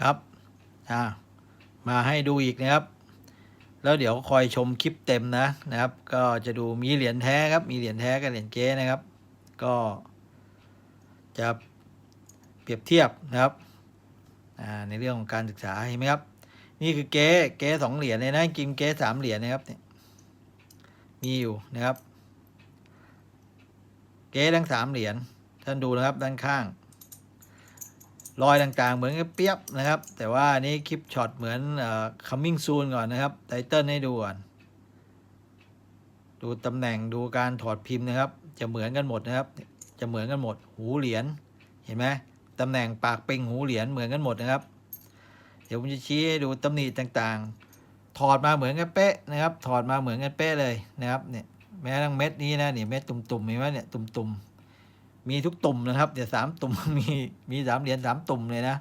ครับอ่ามาให้ดูอีกนะครับ แล้วเดี๋ยวคอยชมคลิปเต็มนะนะครับ ก็จะดูมีเหรียญแท้ครับ มีเหรียญแท้กับเหรียญเก๊นะครับ ก็จะเปรียบเทียบนะครับอ่าในเรื่องของการศึกษาเห็นไหมครับ นี่คือเก๊เก๊สองเหรียญเลยนะกิมเก๊สามเหรียญนะครับเนี่ยมีอยู่นะครับ เก๊ทั้งสามเหรียญท่านดูนะครับด้านข้าง รอยต่างๆ เหมือนกับเปียบนะครับ แต่ว่านี้คลิปช็อตเหมือนเอ่อ coming soon ก่อนนะครับไตเติลให้ดูก่อนดูตำแหน่งดูการถอดพิมพ์นะครับ จะเหมือนกันหมดนะครับ จะเหมือนกันหมด หูเหรียญเห็นไหมตำแหน่งปากเป่งหูเหรียญเหมือนกันหมดนะครับ เดี๋ยวผมจะชี้ให้ดูตำหนิต่างๆ ถอดมาเหมือนกันเป๊ะนะครับ ถอดมาเหมือนกันเป๊ะเลยนะครับเนี่ยแม้ทั้งเม็ดนี้นะเนี่ยเม็ดตุ่มๆเห็นไหมเนี่ยตุ่มๆ มีทุกตุ่มนะครับ เดี๋ยวสามตุ่มมีมีสามเหรียญสามตุ่มเลยนะ